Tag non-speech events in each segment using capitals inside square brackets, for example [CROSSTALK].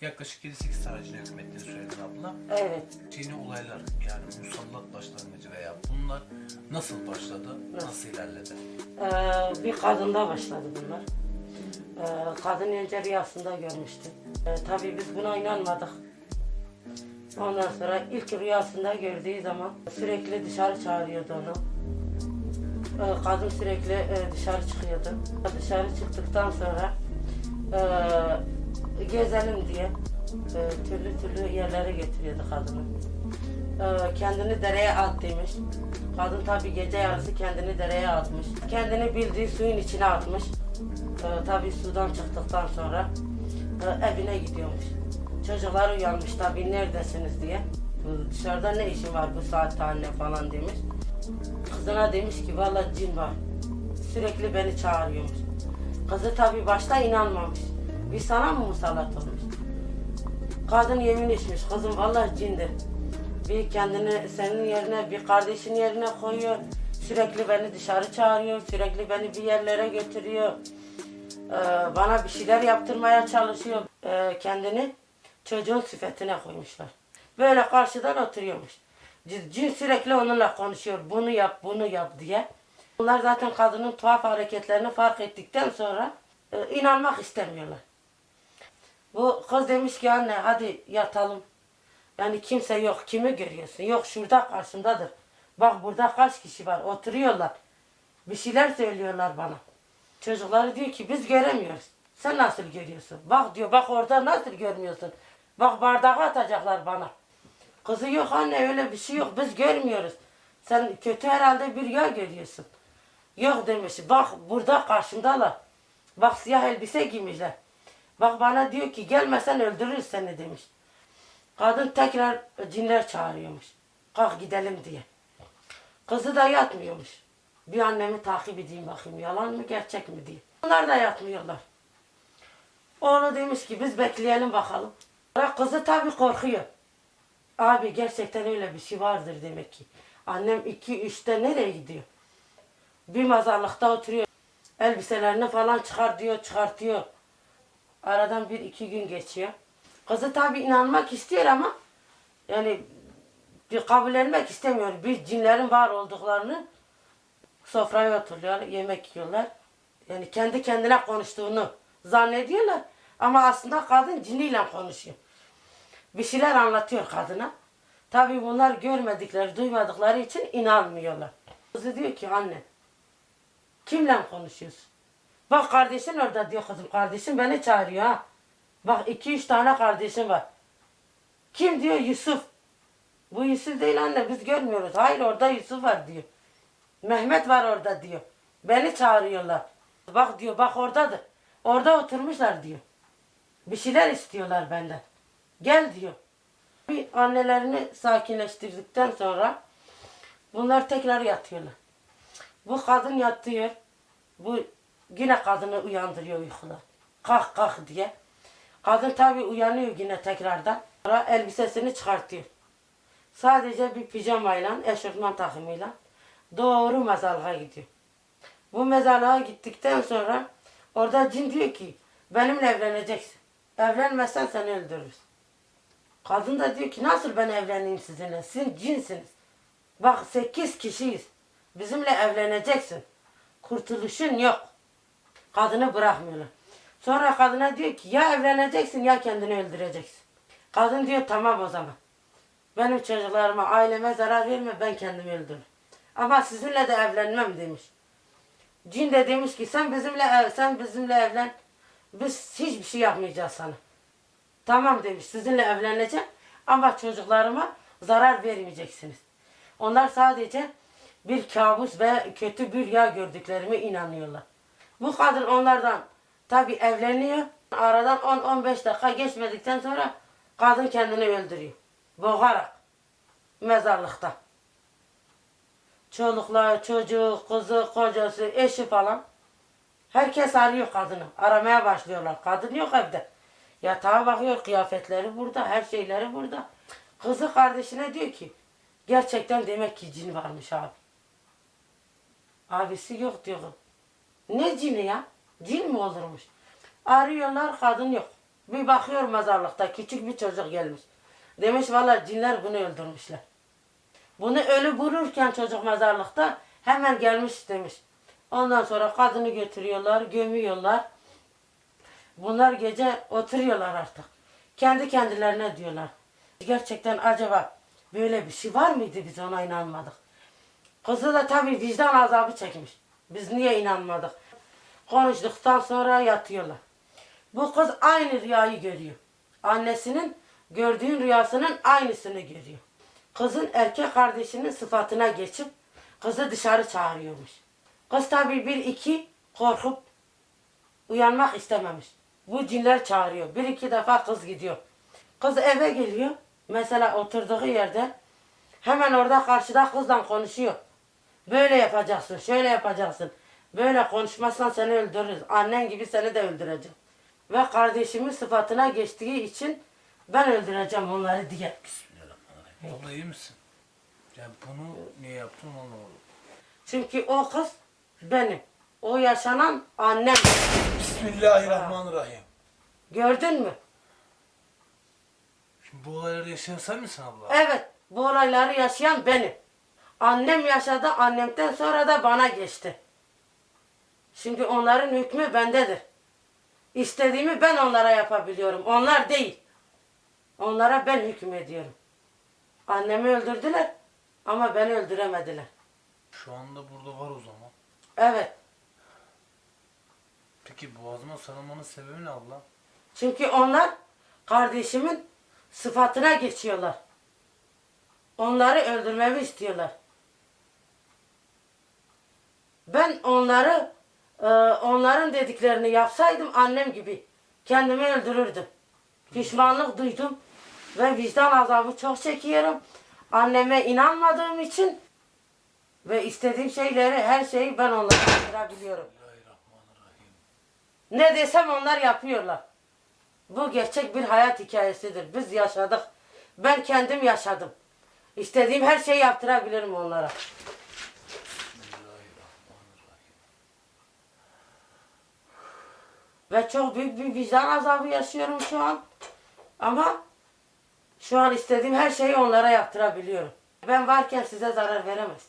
Yaklaşık 7-8 tane cin hükmettiğini söyledin abla. Evet. Cini olaylar yani musallat başlangıcı veya bunlar nasıl başladı, nasıl ilerledi? Ee, bir kadında başladı bunlar. Ee, kadın önce rüyasında görmüştü. Ee, tabii biz buna inanmadık. Ondan sonra ilk rüyasında gördüğü zaman sürekli dışarı çağırıyordu onu. Ee, kadın sürekli e, dışarı çıkıyordu. Dışarı çıktıktan sonra e, gezelim diye e, türlü türlü yerlere getiriyordu kadını. Ee, kendini dereye at demiş. Kadın tabi gece yarısı kendini dereye atmış. Kendini bildiği suyun içine atmış. Ee, tabi sudan çıktıktan sonra e, evine gidiyormuş. Çocuklar uyanmış tabi neredesiniz diye. Dışarıda ne işin var bu saatte anne falan demiş. Kızına demiş ki valla cin var. Sürekli beni çağırıyormuş. Kızı tabi başta inanmamış. Bir sana mı musallat olmuş? Kadın yemin içmiş. Kızım vallahi cindir. Bir kendini senin yerine, bir kardeşin yerine koyuyor. Sürekli beni dışarı çağırıyor. Sürekli beni bir yerlere götürüyor. Ee, bana bir şeyler yaptırmaya çalışıyor. Ee, kendini çocuğun süfetine koymuşlar. Böyle karşıdan oturuyormuş. Cin sürekli onunla konuşuyor. Bunu yap, bunu yap diye. Bunlar zaten kadının tuhaf hareketlerini fark ettikten sonra e, inanmak istemiyorlar. Bu kız demiş ki anne hadi yatalım. Yani kimse yok. Kimi görüyorsun? Yok şurada karşımdadır. Bak burada kaç kişi var. Oturuyorlar. Bir şeyler söylüyorlar bana. Çocukları diyor ki biz göremiyoruz. Sen nasıl görüyorsun? Bak diyor bak orada nasıl görmüyorsun? Bak bardağı atacaklar bana. Kızı yok anne öyle bir şey yok. Biz görmüyoruz. Sen kötü herhalde bir rüya görüyorsun. Yok demiş. Bak burada karşımdalar. Bak siyah elbise giymişler. Bak bana diyor ki gelmesen öldürürüz seni demiş. Kadın tekrar cinler çağırıyormuş. Kalk gidelim diye. Kızı da yatmıyormuş. Bir annemi takip edeyim bakayım yalan mı gerçek mi diye. Onlar da yatmıyorlar. Oğlu demiş ki biz bekleyelim bakalım. Kızı tabii korkuyor. Abi gerçekten öyle bir şey vardır demek ki. Annem iki üçte nereye gidiyor? Bir mazarlıkta oturuyor. Elbiselerini falan çıkar diyor, çıkartıyor. Aradan bir iki gün geçiyor. Kızı tabii inanmak istiyor ama yani bir kabul etmek istemiyor. Bir cinlerin var olduklarını sofraya oturuyorlar, yemek yiyorlar. Yani kendi kendine konuştuğunu zannediyorlar. Ama aslında kadın ciniyle konuşuyor. Bir şeyler anlatıyor kadına. Tabii bunlar görmedikleri, duymadıkları için inanmıyorlar. Kızı diyor ki anne, kimle konuşuyorsun? Bak kardeşin orada diyor kızım. Kardeşim beni çağırıyor ha. Bak iki üç tane kardeşim var. Kim diyor Yusuf. Bu Yusuf değil anne biz görmüyoruz. Hayır orada Yusuf var diyor. Mehmet var orada diyor. Beni çağırıyorlar. Bak diyor bak oradadır. Orada oturmuşlar diyor. Bir şeyler istiyorlar benden. Gel diyor. Bir annelerini sakinleştirdikten sonra bunlar tekrar yatıyorlar. Bu kadın yatıyor. Bu yine kadını uyandırıyor uykuda. Kalk kalk diye. Kadın tabi uyanıyor yine tekrardan. Sonra elbisesini çıkartıyor. Sadece bir pijamayla, eşofman takımıyla doğru mezarlığa gidiyor. Bu mezarlığa gittikten sonra orada cin diyor ki benimle evleneceksin. Evlenmezsen seni öldürürüz. Kadın da diyor ki nasıl ben evleneyim sizinle? Siz cinsiniz. Bak sekiz kişiyiz. Bizimle evleneceksin. Kurtuluşun yok. Kadını bırakmıyorlar. Sonra kadına diyor ki ya evleneceksin ya kendini öldüreceksin. Kadın diyor tamam o zaman. Benim çocuklarıma, aileme zarar verme ben kendimi öldürürüm. Ama sizinle de evlenmem demiş. Cin de demiş ki sen bizimle ev, sen bizimle evlen. Biz hiçbir şey yapmayacağız sana. Tamam demiş sizinle evleneceğim ama çocuklarıma zarar vermeyeceksiniz. Onlar sadece bir kabus ve kötü bir rüya gördüklerime inanıyorlar. Bu kadın onlardan tabi evleniyor. Aradan 10-15 dakika geçmedikten sonra kadın kendini öldürüyor. Boğarak. Mezarlıkta. Çoluklar, çocuğu, kızı, kocası, eşi falan. Herkes arıyor kadını. Aramaya başlıyorlar. Kadın yok evde. Yatağa bakıyor, kıyafetleri burada, her şeyleri burada. Kızı kardeşine diyor ki, gerçekten demek ki cin varmış abi. Abisi yok diyor. Ne cini ya? Cin mi olurmuş? Arıyorlar, kadın yok. Bir bakıyor mezarlıkta küçük bir çocuk gelmiş. Demiş valla cinler bunu öldürmüşler. Bunu ölü bulurken çocuk mezarlıkta hemen gelmiş demiş. Ondan sonra kadını götürüyorlar, gömüyorlar. Bunlar gece oturuyorlar artık. Kendi kendilerine diyorlar. Gerçekten acaba böyle bir şey var mıydı biz ona inanmadık. Kızı da tabii vicdan azabı çekmiş. Biz niye inanmadık? Konuştuktan sonra yatıyorlar. Bu kız aynı rüyayı görüyor. Annesinin gördüğün rüyasının aynısını görüyor. Kızın erkek kardeşinin sıfatına geçip kızı dışarı çağırıyormuş. Kız tabii bir iki korkup uyanmak istememiş. Bu cinler çağırıyor. Bir iki defa kız gidiyor. Kız eve geliyor. Mesela oturduğu yerde hemen orada karşıda kızla konuşuyor. Böyle yapacaksın, şöyle yapacaksın. Böyle konuşmazsan seni öldürürüz. Annen gibi seni de öldüreceğim. Ve kardeşimin sıfatına geçtiği için ben öldüreceğim onları diye. Bismillahirrahmanirrahim. Abla iyi misin? Ya bunu niye yaptın anlamadım. Çünkü o kız benim. O yaşanan annem. Bismillahirrahmanirrahim. Gördün mü? Şimdi bu olayları yaşayan sen misin abla? Evet, bu olayları yaşayan benim. Annem yaşadı, annemden sonra da bana geçti. Şimdi onların hükmü bendedir. İstediğimi ben onlara yapabiliyorum, onlar değil. Onlara ben hükmediyorum. Annemi öldürdüler ama beni öldüremediler. Şu anda burada var o zaman. Evet, Peki boğazıma sarılmanın sebebi ne abla? çünkü onlar kardeşimin sıfatına geçiyorlar. Onları öldürmemi istiyorlar. Ben onları e, onların dediklerini yapsaydım annem gibi kendimi öldürürdüm. Pişmanlık duydum ve vicdan azabı çok çekiyorum. Anneme inanmadığım için ve istediğim şeyleri her şeyi ben onlara yaptırabiliyorum. Ne desem onlar yapıyorlar. Bu gerçek bir hayat hikayesidir. Biz yaşadık. Ben kendim yaşadım. İstediğim her şeyi yaptırabilirim onlara. Bismillahirrahmanirrahim. Ve çok büyük bir vicdan azabı yaşıyorum şu an. Ama şu an istediğim her şeyi onlara yaptırabiliyorum. Ben varken size zarar veremez.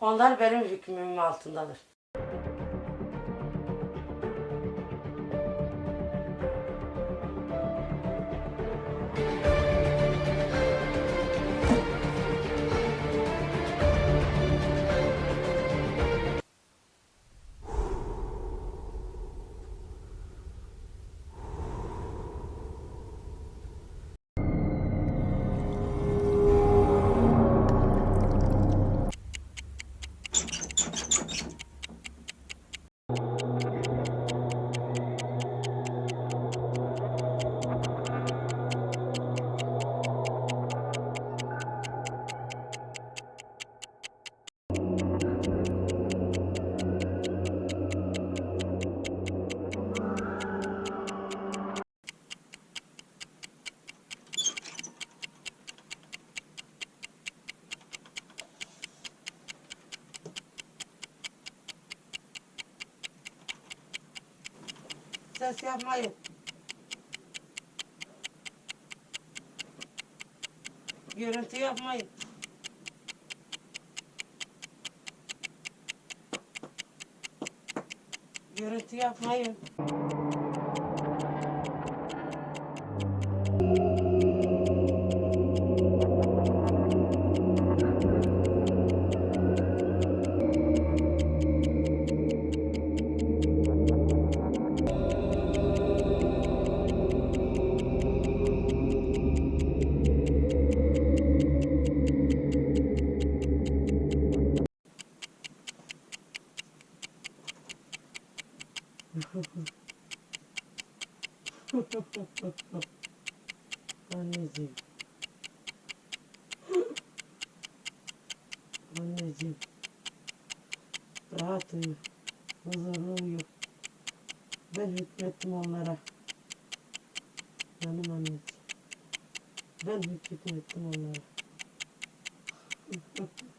Onlar benim hükmümün altındadır. Ses yapmayın. Görüntü yapmayın. Görüntü yapmayın. Anneciğim. Anneciğim. Rahat uyu. Huzurlu uyu. Ben hükmettim onlara. Benim anneciğim. Ben hükmettim onlara. [LAUGHS]